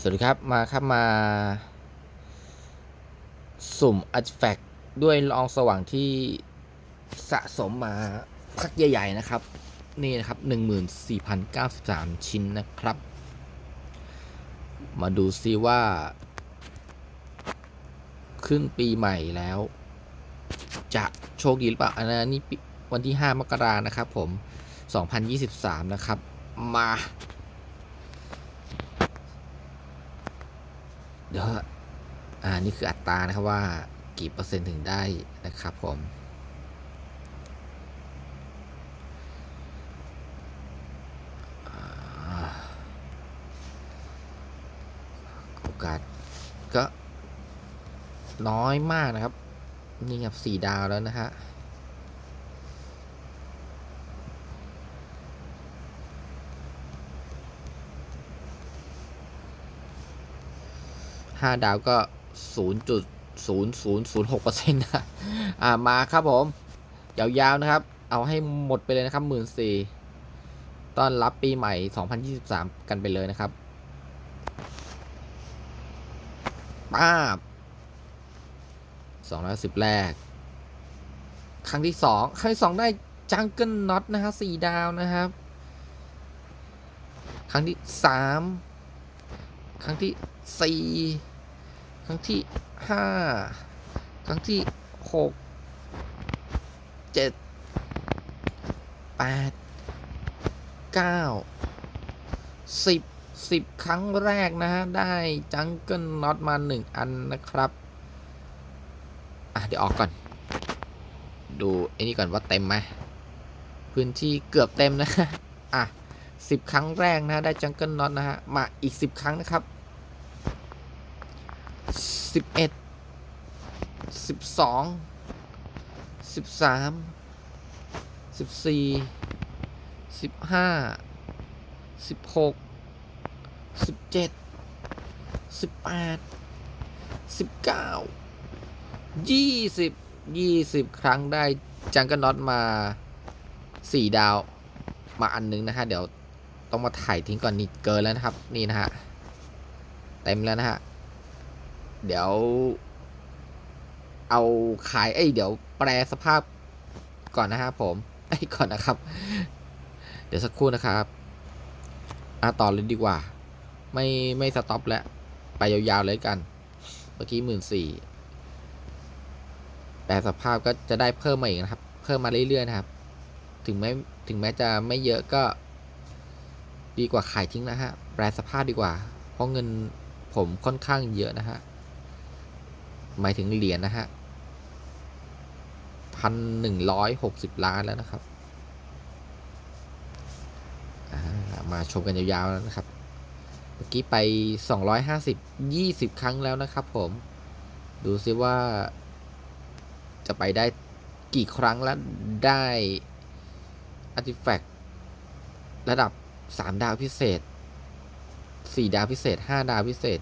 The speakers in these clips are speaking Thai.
สวัสดีครับมาครับมา สุ่มอั t แฟกด้วยลองสว่างที่สะสมมาพักใหญ่ ๆ นะครับ นี่นะครับ 14,093 ชิ้นนะครับ มาดูซิว่า ขึ้นปีใหม่แล้ว จะโชคดีหรือเปล่า อันนั้วันที่ 5 มกรานะครับผม 2023 นะครับ มา ดี๋ยวอ่านี่คืออัตรานะครับว่ากี่เปอร์เซ็นต์ถึงได้นะครับผมโอกาสก็น้อยมากนะครับ นี่ครับสี่ดาวแล้วนะฮะาดาวก็ศูนย์จุดศูนย์ศูนย์ศูนย์หกเปอร์เซ็นต์นะอ่ามาครับผม ยาวๆนะครับ เอาให้หมดไปเลยนะครับหมื่นสี่ต้อนรับปีใหม่ 2023 กันไปเลยนะครับป้าบสองร้อยสิบแรก ครั้งที่สองครั้งที่สองได้จังเกิลน็อตนะฮะสี่ดาวนะครับ ครั้งที่สามครั้งที่สี่ ครั้งที่ห้าครั้งที่หกเจ็ดแปดเก้าสิบสิบครั้งแรกนะฮะ ได้จังเกิลน็อตมาหนึ่งอันนะครับ อะ เดี๋ยวออกก่อน ดูไอ้นี่ก่อนว่าเต็มไหมพื้นที่เกือบเต็มนะฮะอะสิบครั้งแรกนะ ได้จังเกิลน็อตนะฮะ มาอีกสิบครั้งนะครับ สิบเอ็ดสิบสองสิบสามสิบสี่สิบห้าสิบหกสิบเจ็ดสิบแปดสิบเก้ายี่สิบยี่สิบครั้งได้จังกิลน็อตมาสี่ดาว มาอันนึงนะฮะ เดี๋ยวต้องมาถ่ายทิ้งก่อนนี่เกินแล้วนะครับ นี่นะฮะ เต็มแล้วนะฮะ เดี๋ยว เอาขายเอ้เดี๋ยวแปลสภาพก่อนนะฮะผมไอ้ก่อนนะครับ เดี๋ยวสักครู่นะครับอะต่อเลยดีกว่า ไม่ไม่สต็อปแล้ว ไปยาวๆเลยกัน เมื่อกี้หมื่นสี่แปลสภาพก็จะได้เพิ่มมาอีกนะครับ เพิ่มมาเรื่อยๆนะครับ ถึงแม้ถึงแม้จะไม่เยอะก็ ดีกว่าขายทิ้งนะฮะ แปลสภาพดีกว่า เพราะเงินผมค่อนข้างเยอะนะฮะ หมายถึงเหรียญนะฮะพันหนึ่งร้อยหกสิบล้านแล้วนะครับามาชมกันยาวๆแล้วนะครับ เมื่อกี้ไปสองร้อยห้าสิบยี่สิบครั้งแล้วนะครับผม ดูซิว่า จะไปได้กี่ครั้งแล้วได้อาร์ติแฟกต์ระดับสามดาวพิเศษสี่ดาวพิเศษห้าดาวพิเศษ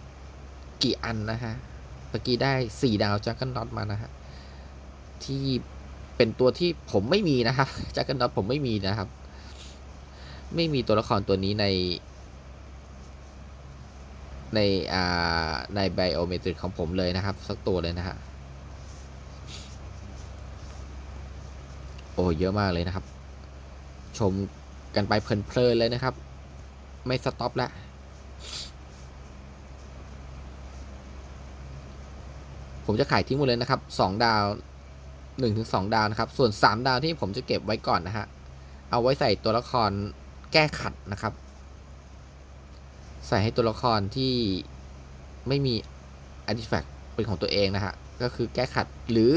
กี่อันนะฮะ เมื่อกี้ได้สี่ดาวจักรน็อตมานะฮะที่เป็นตัวที่ผมไม่มีนะครับจักรน็อตผมไม่มีนะครับ ไม่มีตัวละครตัวนี้ใน ในอ่าในไบโอเมตริกของผมเลยนะครับ สักตัวเลยนะฮะโอ้เยอะมากเลยนะครับ ชมกันไปเพลินๆเลยนะครับ ไม่สต็อปแล้ว ผมจะขายทิ้งหมดเลยนะครับสองดาวหนึ่งถึงสองดาวนะครับ ส่วนสามดาวที่ผมจะเก็บไว้ก่อนนะฮะ เอาไว้ใส่ตัวละครแก้ขัดนะครับ ใส่ให้ตัวละครที่ไม่มี artifact เป็นของตัวเองนะฮะ ก็คือแก้ขัดหรือ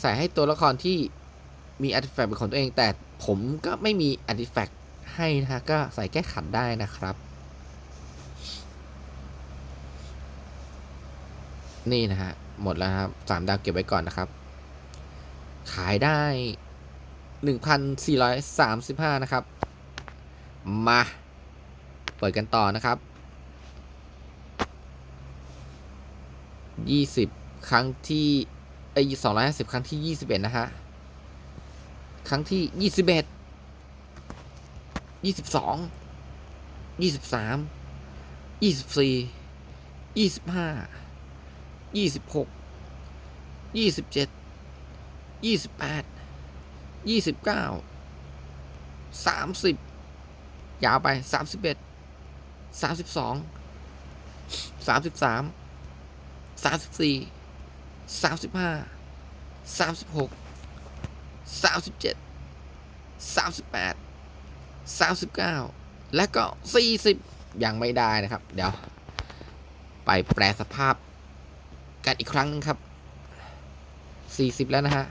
ใส่ให้ตัวละครที่มี artifact เป็นของตัวเอง แต่ผมก็ไม่มี artifact ให้นะฮะ ก็ใส่แก้ขัดได้นะครับ นี่นะฮะ หมดแล้วครับสามดาวเก็บไว้ก่อนนะครับ ขายได้หนึ่งพันสี่ร้อยสามสิบห้านะครับ มา เปิดกันต่อนะครับยี่สิบครั้งที่ไอ้สองร้อยห้าสิบครั้งที่ยี่สิบเอ็ดนะฮะ ครั้งที่ยี่สิบเอ็ดยี่สิบสองยี่สิบสามยี่สิบสี่ยี่สิบห้า ยี่สิบหกยี่สิบเจ็ดยี่สิบแปดยี่สิบเก้าสามสิบยาวไปสามสิบเอ็ดสามสิบสองสามสิบสามสามสิบสี่สามสิบห้าสามสิบหกสามสิบเจ็ดสามสิบแปดสามสิบเก้าและก็สี่สิบยังไม่ได้นะครับ เดี๋ยว ไปแปลสภาพ กันอีกครั้งนึงครับ 40 แล้วนะฮะ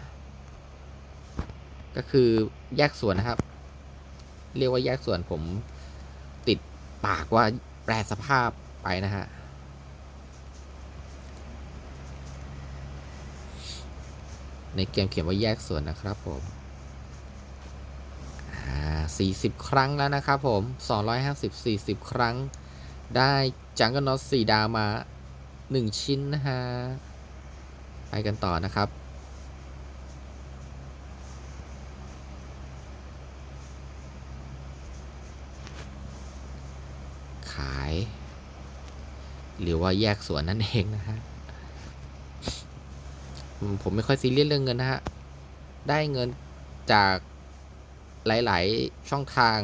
ก็คือแยกส่วนนะครับ เรียกว่าแยกส่วนผมติดปากว่าแปลสภาพไปนะฮะ ในเกมเขียนว่าแยกส่วนนะครับผมอ่า40 ครั้งแล้วนะครับผม 250 40 ครั้ง ได้จังก e นอตสี่ดาวมา 1 ชิ้นนะฮะ ไปกันต่อนะครับ ขาย หรือว่าแยกส่วนนั่นเองนะฮะ ผมไม่ค่อยซีเรียสเรื่องเงินนะฮะ ได้เงินจากหลาย ๆ ช่องทาง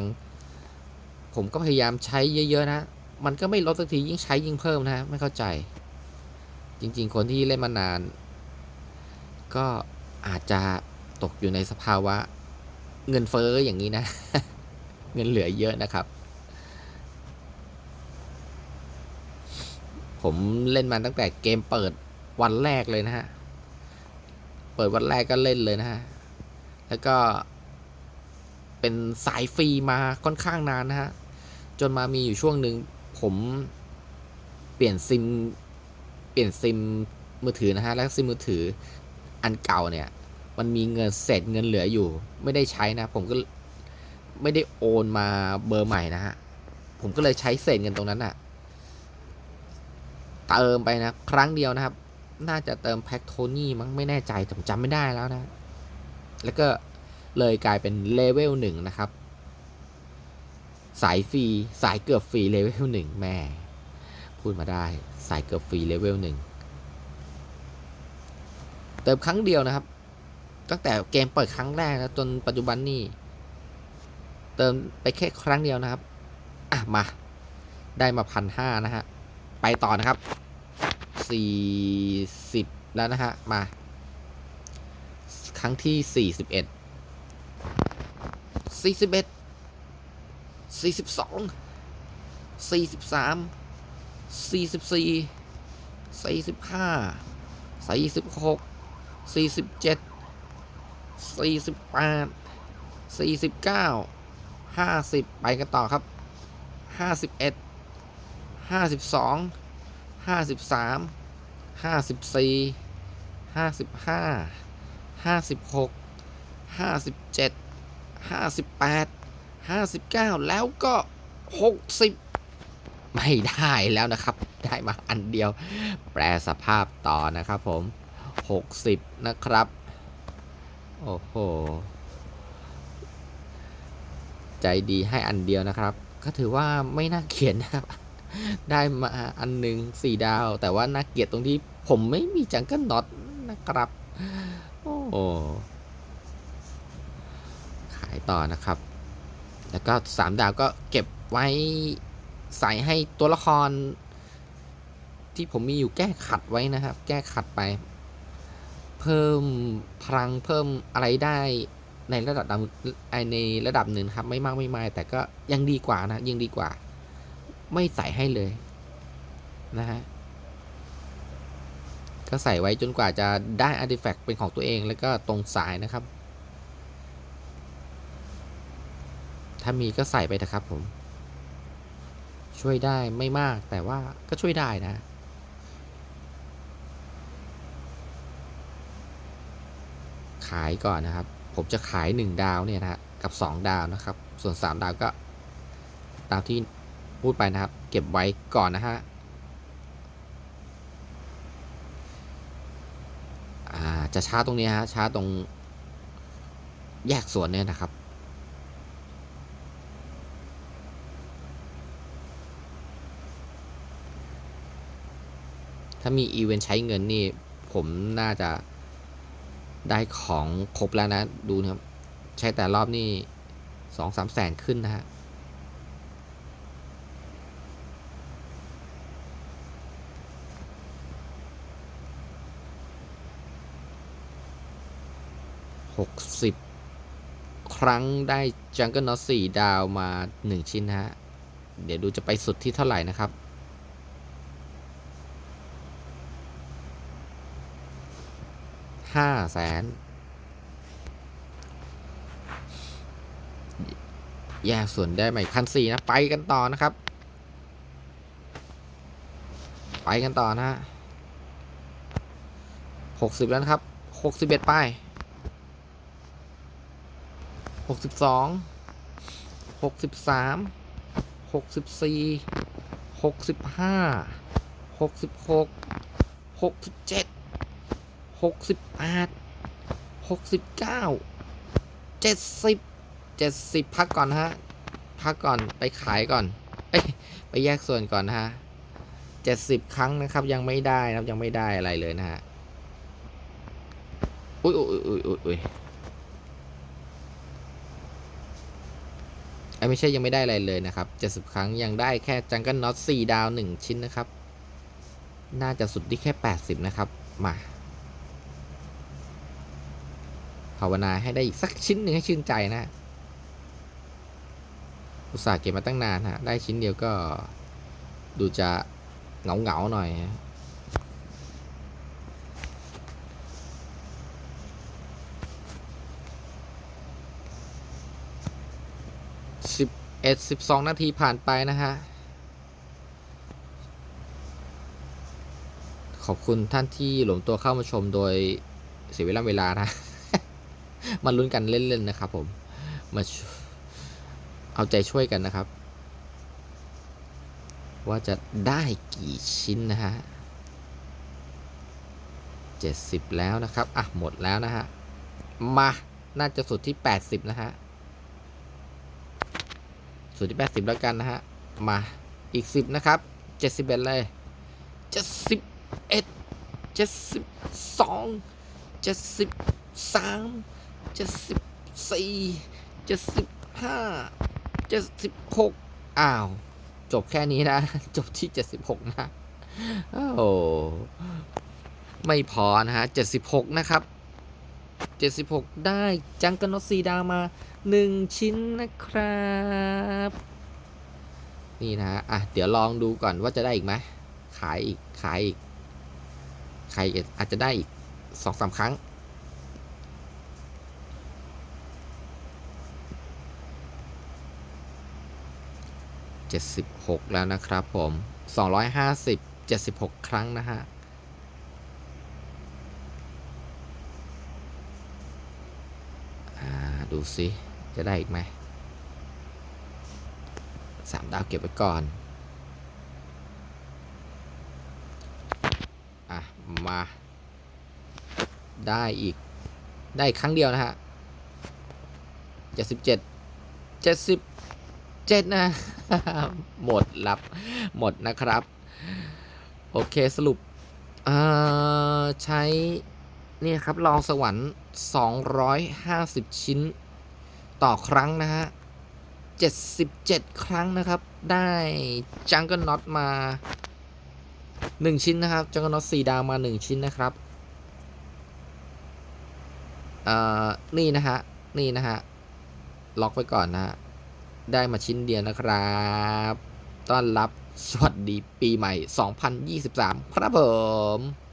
ผมก็พยายามใช้เยอะ ๆ นะ มันก็ไม่ลดสักทียิ่งใช้ยิ่งเพิ่มนะฮะไม่เข้าใจ จริง ๆ คนที่เล่นมานาน ก็อาจจะตกอยู่ในสภาวะเงินเฟ้ออย่างนี้นะ เงินเหลือเยอะนะครับ ผมเล่นมาตั้งแต่เกมเปิดวันแรกเลยนะฮะ เปิดวันแรกก็เล่นเลยนะฮะ แล้วก็เป็นสายฟรีมาค่อนข้างนานนะฮะ จนมามีอยู่ช่วงหนึ่งผมเปลี่ยนซิม เปลี่ยนซิมมือถือนะฮะ แล้วซิมมือถืออันเก่าเนี่ย มันมีเงินเศษเงินเหลืออยู่ ไม่ได้ใช้นะ ผมก็ไม่ได้โอนมาเบอร์ใหม่นะฮะ ผมก็เลยใช้เศษเงินตรงนั้นอะเติมไปนะ ครั้งเดียวนะครับ น่าจะเติมแพ็กโทนี่มั้งไม่แน่ใจผมจำไม่ได้แล้วนะ แล้วก็เลยกลายเป็นเลเวลหนึ่งนะครับ สายฟรีสายเกือบฟรีเลเวลหนึ่งแม่ พูดมาได้ สายเกือบฟรีเลเวลหนึ่งเติมครั้งเดียวนะครับ ตั้งแต่เกมเปิดครั้งแรกนะจนปัจจุบันนี่เติมไปแค่ครั้งเดียวนะครับ อะ มา ได้มาพันห้านะฮะ ไปต่อนะครับสี่สิบแล้วนะฮะ มา ครั้งที่สี่สิบเอ็ดสี่สิบเอ็ดสี่สิบสองสี่สิบสาม สี่สิบสี่สี่สิบห้าสี่สิบหกสี่สิบเจ็ดสี่สิบแปดสี่สิบเก้าห้าสิบไปกันต่อครับห้าสิบเอ็ดห้าสิบสองห้าสิบสามห้าสิบสี่ห้าสิบห้าห้าสิบหกห้าสิบเจ็ดห้าสิบแปดห้าสิบเก้าแล้วก็หกสิบ ไม่ได้แล้วนะครับ ได้มาอันเดียว แปลสภาพต่อนะครับผมหกสิบนะครับ โอ้โห ใจดีให้อันเดียวนะครับ ก็ถือว่าไม่น่าเขียนนะครับ ได้มาอันหนึ่งสี่ดาว แต่ว่าน่าเกลียดตรงที่ผมไม่มีจังเกิลน็อตนะครับ โอ้ขายต่อนะครับ แล้วก็สามดาวก็เก็บไว้ ใส่ให้ตัวละคร ที่ผมมีอยู่แก้ขัดไว้นะครับ แก้ขัดไป เพิ่มพลังเพิ่มอะไรได้ในระดับในระดับหนึ่งครับ ไม่มากไม่มายแต่ก็ยังดีกว่านะยังดีกว่า ไม่ใส่ให้เลยนะฮะก็ใส่ไว้จนกว่าจะได้อาร์ติแฟกต์เป็นของตัวเองแล้วก็ตรงสายนะครับ ถ้ามีก็ใส่ไปเถอะครับผม ช่วยได้ไม่มากแต่ว่าก็ช่วยได้นะ ขายก่อนนะครับ ผมจะขาย 1 ดาวเนี่ยนะกับ 2 ดาวนะครับ ส่วน 3 ดาวก็ตามที่พูดไปนะครับ เก็บไว้ก่อนนะฮะจะช้าตรงนี้ฮะช้าตรงแยกส่วนเนี่ยนะครับามีอีเวนต์ใช้เงินนี่ ผมน่าจะได้ของครบแล้วนะ ดูนะครับ ใช้แต่รอบนี่สองสามแสนขึ้นนะฮะหกสิบครั้งได้จังเกิลนอสี่ดาวมาหนึ่งชิ้นนะฮะ เดี๋ยวดูจะไปสุดที่เท่าไหร่นะครับ ห้าแสนแยกส่วนได้ไหมพันสี่นะ ไปกันต่อนะครับ ไปกันต่อนะฮะหกสิบแล้วครับหกสิบเอ็ดไปหกสิบสองหกสิบสามหกสิบสี่หกสิบห้าหกสิบหกหกสิบเจ็ด หกสิบแปดหกสิบเก้าเจ็ดสิบเจ็ดสิบพักก่อนฮะ พักก่อนไปขายก่อน เอ้ย ไปแยกส่วนก่อนนะฮะเจ็ดสิบครั้งนะครับ ยังไม่ได้นะครับยังไม่ได้อะไรเลยนะฮะ อุ้ยอุ้ยอุ้ยอุ้ยอุ้ยไอ้ไม่ใช่ยังไม่ได้อะไรเลยนะครับเจ็ดสิบครั้งยังได้แค่จังกันน็อตสี่ดาวหนึ่งชิ้นนะครับ น่าจะสุดที่แค่แปดสิบนะครับ มา ภาวนาให้ได้อีกสักชิ้นหนึ่งให้ชื่นใจนะ อุตส่าห์เก็บมาตั้งนานฮะ ได้ชิ้นเดียวก็ดูจะเหงาเหงาหน่อยฮะสิบเอ็ดสิบสองนาทีผ่านไปนะฮะ ขอบคุณท่านที่หลงตัวเข้ามาชมโดยเสียเวลาเวลานะ มาลุ้นกันเล่นๆนะครับผม มาเอาใจช่วยกันนะครับ ว่าจะได้กี่ชิ้นนะฮะเจ็ดสิบแล้วนะครับ อะ หมดแล้วนะฮะ มา น่าจะสุดที่แปดสิบนะฮะ สุดที่แปดสิบแล้วกันนะฮะ มา อีกสิบนะครับเจ็ดสิบเอ็ดเลยเจ็ดสิบเอ็ดเจ็ดสิบสองเจ็ดสิบสาม เจ็ดสิบสี่เจ็ดสิบห้าเจ็ดสิบหกอ้าว จบแค่นี้นะ จบที่เจ็ดสิบหกนะโอ้โหไม่พอนะฮะเจ็ดสิบหกนะครับเจ็ดสิบหกได้จังกันโนซีดาวมาหนึ่งชิ้นนะครับ นี่นะฮะอะ เดี๋ยวลองดูก่อนว่าจะได้อีกไหมขายอีก ขายอีกใครอาจจะได้อีกสองสามครั้ง เจ็ดสิบหกแล้วนะครับผมสองร้อยห้าสิบเจ็ดสิบหกครั้งนะฮะดูสิ จะได้อีกไหมสามดาวเก็บไว้ก่อน อะ มา ได้อีก ได้ครั้งเดียวนะฮะเจ็ดสิบเจ็ดเจ็ดสิบ เจ็ดนะ หมดลับหมดนะครับ โอเคสรุปใช้นี่ครับลองสวรรค์ 250 ชิ้นต่อครั้งนะฮะ 77 ครั้งนะครับ ได้จังเกิลน็อตมา 1 ชิ้นนะครับ จังเกิลน็อต4ดาวมา 1 ชิ้นนะครับนี่นะฮะ นี่นะฮะ ล็อกไว้ก่อนนะฮะ ได้มาชิ้นเดียวนะครับ ต้อนรับสวัสดีปีใหม่ 2023 ครับผม